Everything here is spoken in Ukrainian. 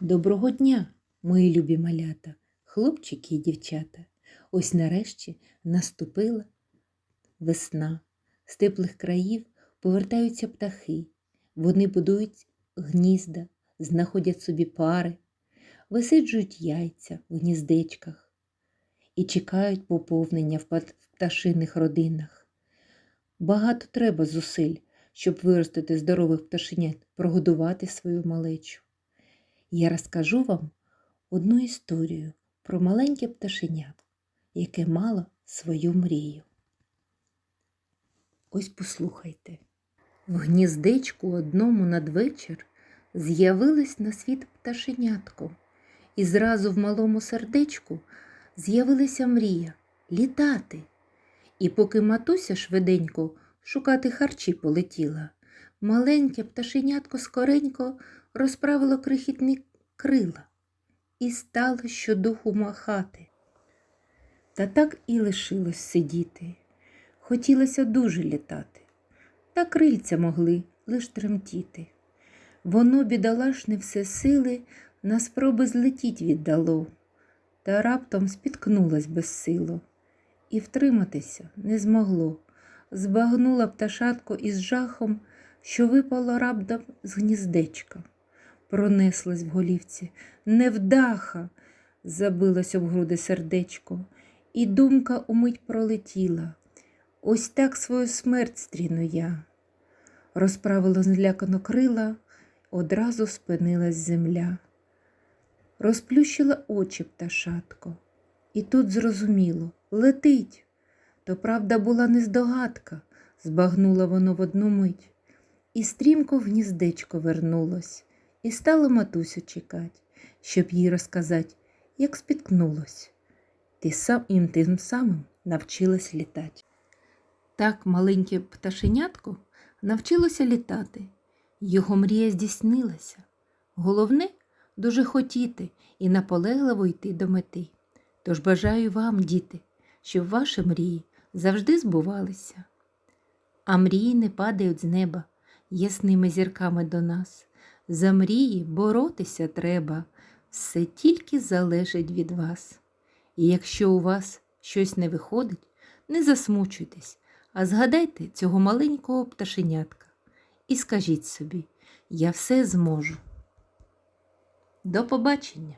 Доброго дня, мої любі малята, хлопчики і дівчата. Ось нарешті наступила весна. З теплих країв повертаються птахи. Вони будують гнізда, знаходять собі пари, висиджують яйця в гніздечках і чекають поповнення в пташиних родинах. Багато треба зусиль, щоб виростити здорових пташенят, прогодувати свою малечу. Я розкажу вам одну історію про маленьке пташеня, яке мало свою мрію. Ось послухайте. В гніздечку одному надвечір з'явилось на світ пташенятко, і зразу в малому сердечку з'явилася мрія літати. І поки матуся швиденько шукати харчі полетіла, маленьке пташенятко скоренько розправило крихітні крила і стало щодуху махати. Та так і лишилось сидіти. Хотілося дуже літати, та крильця могли лиш тремтіти. Воно, бідолашне, все сили на спроби злетіть віддало, та раптом спіткнулось безсило і втриматися не змогло. Збагнула пташатко із жахом, що випало раптом з гніздечка. Пронеслось в голівці невдаха, забилось об груди сердечко, і думка умить пролетіла. Ось так свою смерть стріну я. Розправило злякано крила, одразу спинилась земля. Розплющила очі пташатко, і тут зрозуміло летить. То правда була нездогадка, збагнула воно в одну мить, і стрімко в гніздечко вернулось, і стало матусю чекать, щоб їй розказать, як спіткнулось. Ти сам їм тим самим навчилась літати. Так маленьке пташенятко навчилося літати. Його мрія здійснилася. Головне дуже хотіти і наполегливо йти до мети. Тож бажаю вам, діти, щоб ваші мрії завжди збувалися. А мрії не падають з неба ясними зірками до нас. За мрії боротися треба, все тільки залежить від вас. І якщо у вас щось не виходить, не засмучуйтесь, а згадайте цього маленького пташенятка і скажіть собі, я все зможу. До побачення!